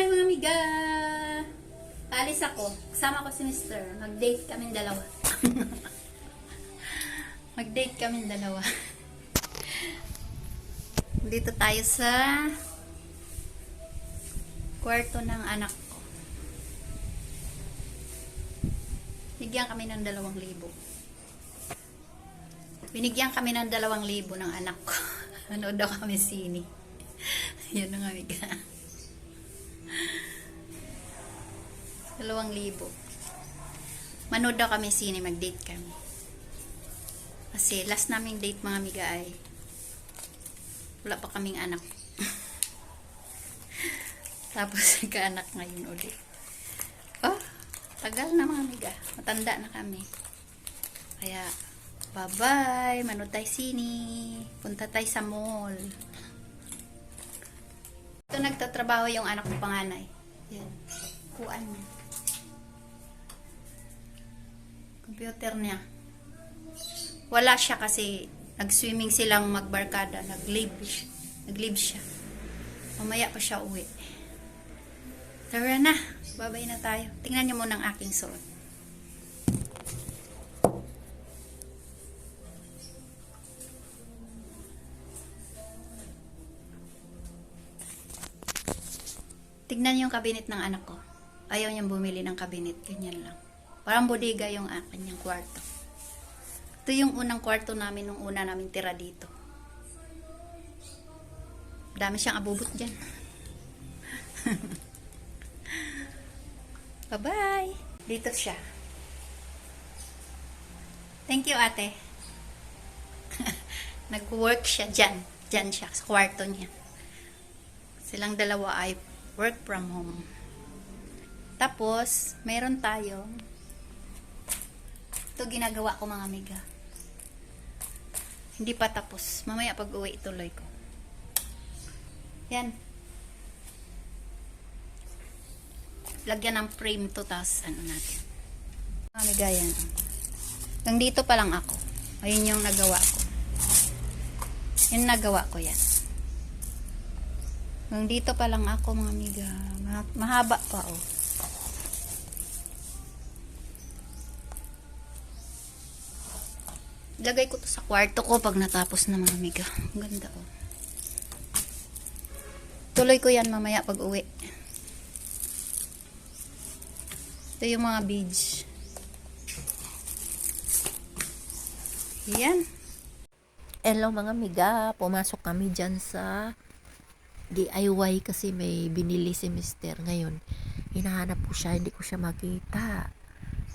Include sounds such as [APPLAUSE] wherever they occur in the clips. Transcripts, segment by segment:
Hi mga amiga! Alis ako. Kasama ko si Mr. Mag-date kami dalawa. [LAUGHS] Mag-date kami dalawa. [LAUGHS] Dito tayo sa kwarto ng anak ko. Bigyan kami ng dalawang libo. Binigyan kami ng dalawang libo ng anak ko. [LAUGHS] Ano daw kami sini. Yun ang amiga. Dalawang libo. Manood daw kami sine, mag-date kami. Kasi last naming date mga amiga ay wala pa kaming anak. [LAUGHS] Tapos [LAUGHS] nagkaanak ngayon ulit. Oh, tagal na mga amiga. Matanda na kami. Kaya, bye-bye. Manood tayo sini. Punta tayo sa mall. Ito nagtatrabaho yung anak ko panganay. Yan. Kuan niya. Computer niya. Wala siya kasi nag-swimming silang magbarkada. Nag-leave. Nag-leave siya. Mamaya pa siya uwi. Tara na. Babay na tayo. Tingnan niyo muna ang aking suot. Tignan yung kabinet ng anak ko. Ayaw niyang bumili ng kabinet. Ganyan lang. Parang bodega yung ah, kanyang kwarto. Ito yung unang kwarto namin nung una namin tira dito. Dami siyang abubot dyan. [LAUGHS] Bye-bye! Dito siya. Thank you, ate. [LAUGHS] Nag-work siya dyan. Dyan siya, sa kwarto niya. Silang dalawa ay work from home. Tapos, mayroon tayo. Ito ginagawa ko mga amiga. Hindi pa tapos. Mamaya pag uwi, ituloy ko. Yan. Lagyan ng frame to, tapos ano natin. Mga amiga, yan. Hanggang dito pa lang ako. Ayun yung nagawa ko. Yung nagawa ko yan. Hanggang dito pa lang ako mga amiga. Ma- mahaba pa oh. Lagay ko to sa kwarto ko pag natapos na mga amiga. Ang ganda oh. Tuloy ko yan mamaya pag uwi. Ito yung mga beads. Yan. Hello mga miga, pumasok kami dyan sa DIY kasi may binili si Mister ngayon. Hinahanap ko siya, hindi ko siya makita.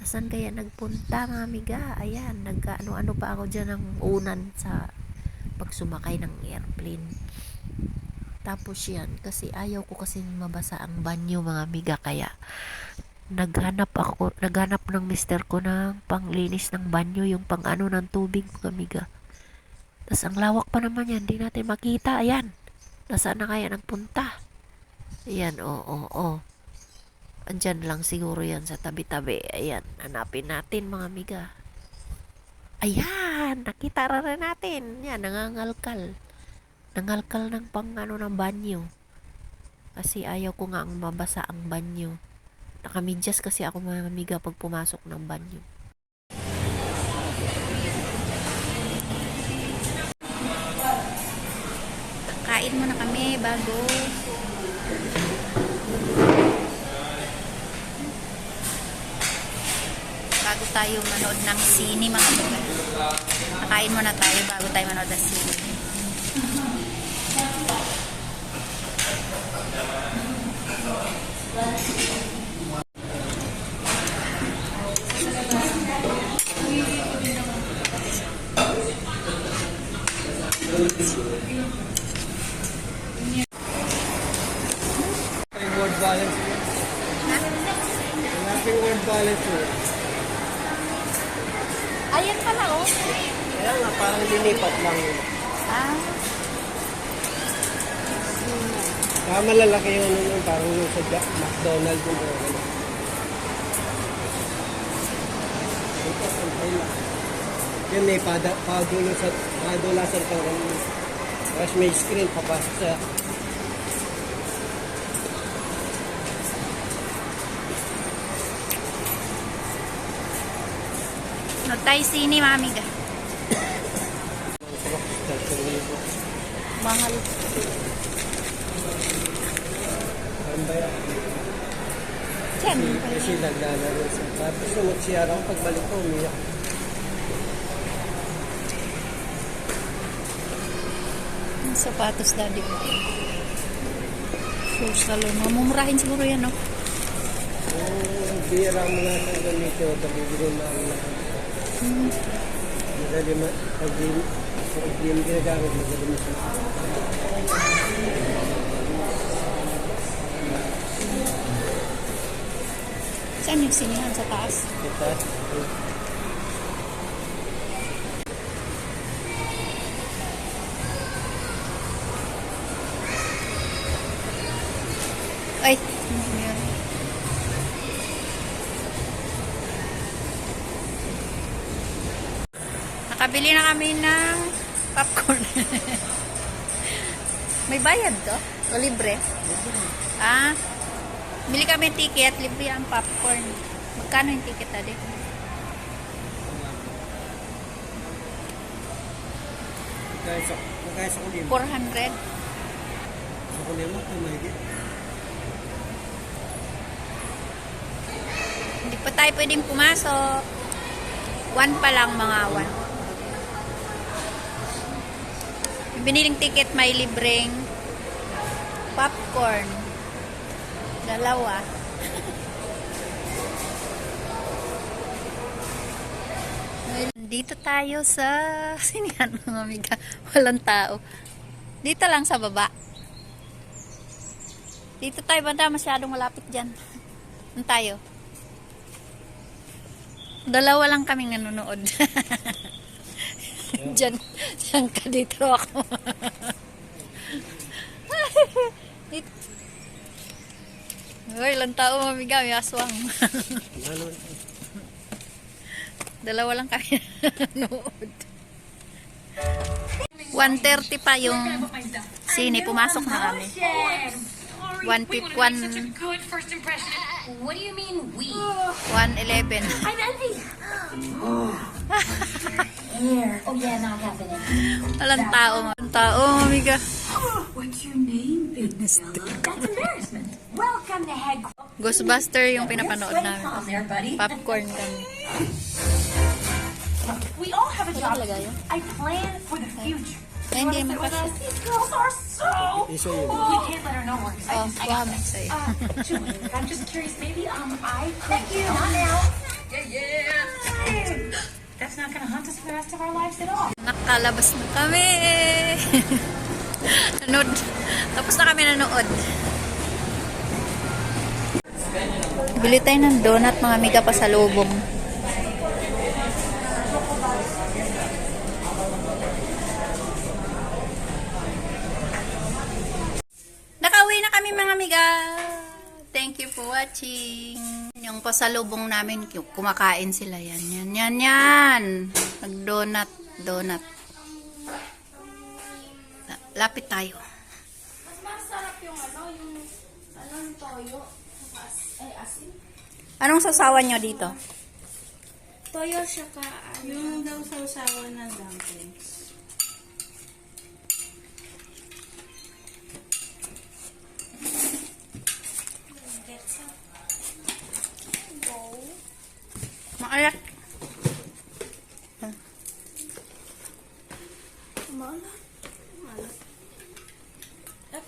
Nasaan kaya nagpunta mga miga? Ayan, nagkaano-ano pa ako dyan ng unan sa pagsumakay ng airplane. Tapos yan, kasi ayaw ko kasi mabasa ang banyo mga miga kaya naghanap ako, naghanap ng mister ko ng panglinis ng banyo, yung pang ano ng tubig mga miga. Tapos ang lawak pa naman yan, di natin makita. Ayan. Nasaan na kaya nagpunta? Ayan, oo, oo, oo. Andyan lang siguro yan sa tabi-tabi. Ayan, hanapin natin mga miga. Ayan, nakita na rin natin. Yan, nangangalkal. Nangalkal ng pang ano ng banyo. Kasi ayaw ko nga ang mabasa ang banyo. Nakamidyas kasi ako mga miga pag pumasok ng banyo. Kain muna kami bago bago tayo manood ng sine mga mga. Nakain muna tayo bago tayo manood ng sine. Reward balance. Pang reward balance. Ayan pala oh. Kaya nga, parang linipat lang yun. Ah, Kaya malalaki yung ano nun, parang yung sa Jack, McDonald's yung ano. Ito, antay lang. Yan may padulo sa, padula sa parang tapos may screen papasok sa tayo sini, mga amiga. Mahal. Ano? Diyan. Kasi naglalaro siya. Tapos nung nagsiyara ko, pagbalik ko, umiyak. Ang sapatos daddy ko. Full salon. Mamumurahin siguro yan, no? Kung bira mo na sa ganito, nabibili na ang lahat. Madali ma, pag di, pag di mo ginagamit, madali mo siya. Saan yung sinihan sa taas? Kita, Ay, Nakabili na kami ng popcorn. May bayad to? O libre? Ah, bili kami ticket, libre ang popcorn. Magkano yung ticket tadi? kaya sa, kaya sa kulim. 400. Sa kulim mo, tumahigit. Hindi pa tayo pwedeng pumasok. One pa lang mga one. Yung biniling ticket may libreng popcorn. Dalawa. Dito tayo sa [LAUGHS] sinihan mga amiga. Walang tao. Dito lang sa baba. Dito tayo banda masyadong malapit dyan. [LAUGHS] Doon tayo. Dalawa lang kaming nanonood. [LAUGHS] [LAUGHS] Diyan, diyan ka dito ako. [LAUGHS] dito. Uy, ilang tao mamiga, may aswang. [LAUGHS] Dalawa lang kami nanonood. 1.30 pa yung sine, pumasok na kami. One we fif- want to make one- such a good first impression. What do you mean we? 1.11. I'm Envy. Here. Oh yeah, not happening. Walang tao. Walang tao, mamiga. What's your name, big fella? That's embarrassment. Welcome to headquarters. Ghostbuster yung pinapanood namin. Popcorn kami. We all have a job. talaga yun? I plan for the future. Ay, hindi With kasi. these girls are so. Yun. We can't let her know we're Oh, excited. I kuha got mo this. sa'yo. Uh, Julie, [LAUGHS] I'm just curious. Maybe um, I thank you. Not now. Yeah, yeah. That's not gonna haunt us for the rest of our lives at all. Nakalabas na kami. [LAUGHS] Nanood. Tapos na kami nanood. Bili tayo ng donut mga amiga pa sa lubong. Nakauwi na kami mga amiga. Thank you for watching. Yung pasalubong namin, yung kumakain sila. Yan, yan, yan, yan. Nag-donut, donut. La- Lapit tayo. Masarap yung ano, yung ano yung toyo. As, ay, asin. Anong sasawan nyo dito? Toyo siya ka, ano. Yung daw sausawan na dumplings.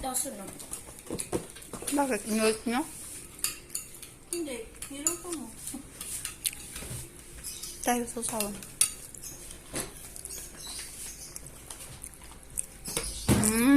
다 쓰나? 맛있냐? 근데 이런 건 없어. 다 있어 사원. 음.